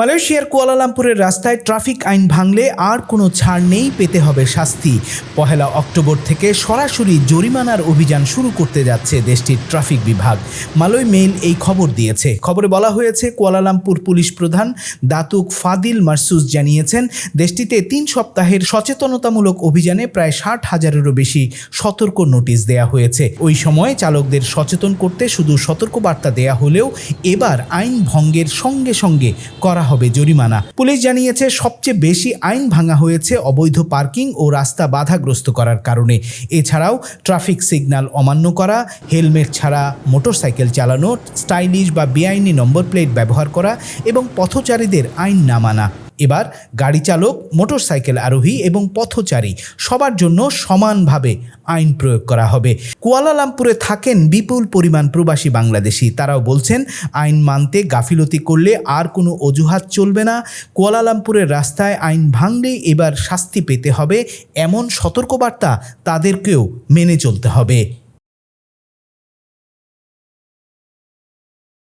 মালয়েশিয়ার কুয়ালালামপুরের রাস্তায় ট্রাফিক আইন ভাঙলে আর কোনো ছাড় নেই, পেতে হবে শাস্তি। পহেলা অক্টোবর থেকে সরাসরি জরিমানার অভিযান শুরু করতে যাচ্ছে দেশটির ট্রাফিক বিভাগ। মালয় মেইল এই খবর দিয়েছে। খবরে বলা হয়েছে, কুয়ালালামপুর পুলিশ প্রধান দাতুক ফাদিল মারসুস জানিয়েছেন, দেশটিতে তিন সপ্তাহের সচেতনতামূলক অভিযানে প্রায় ষাট হাজারেরও বেশি সতর্ক নোটিশ দেয়া হয়েছে। ওই সময় চালকদের সচেতন করতে শুধু সতর্কবার্তা দেয়া হলেও এবার আইন ভঙ্গের সঙ্গে সঙ্গে করা হবে জরিমানা। পুলিশ জানিয়েছে, সবচেয়ে বেশি আইন ভাঙা হয়েছে অবৈধ পার্কিং ও রাস্তা বাধাগ্রস্ত করার কারণে। এছাড়াও ট্রাফিক সিগন্যাল অমান্য করা, হেলমেট ছাড়া মোটরসাইকেল চালানো, স্টাইলিশ বা বেআইনি নম্বর প্লেট ব্যবহার করা এবং পথচারীদের আইন না মানা। এবার গাড়ি চালক মোটরসাইকেল আরোহী এবং পথচারী সবার জন্য সমানভাবে আইন প্রয়োগ করা হবে। কুয়ালালামপুরে থাকেন বিপুল পরিমাণ প্রবাসী বাংলাদেশি। তারাও বলছেন, আইন মানতে গাফিলতি করলে আর কোনো অজুহাত চলবে না। কুয়ালালামপুরের রাস্তায় আইন ভাঙলেই এবার শাস্তি পেতে হবে। এমন সতর্কবার্তা তাদেরকেও মেনে চলতে হবে।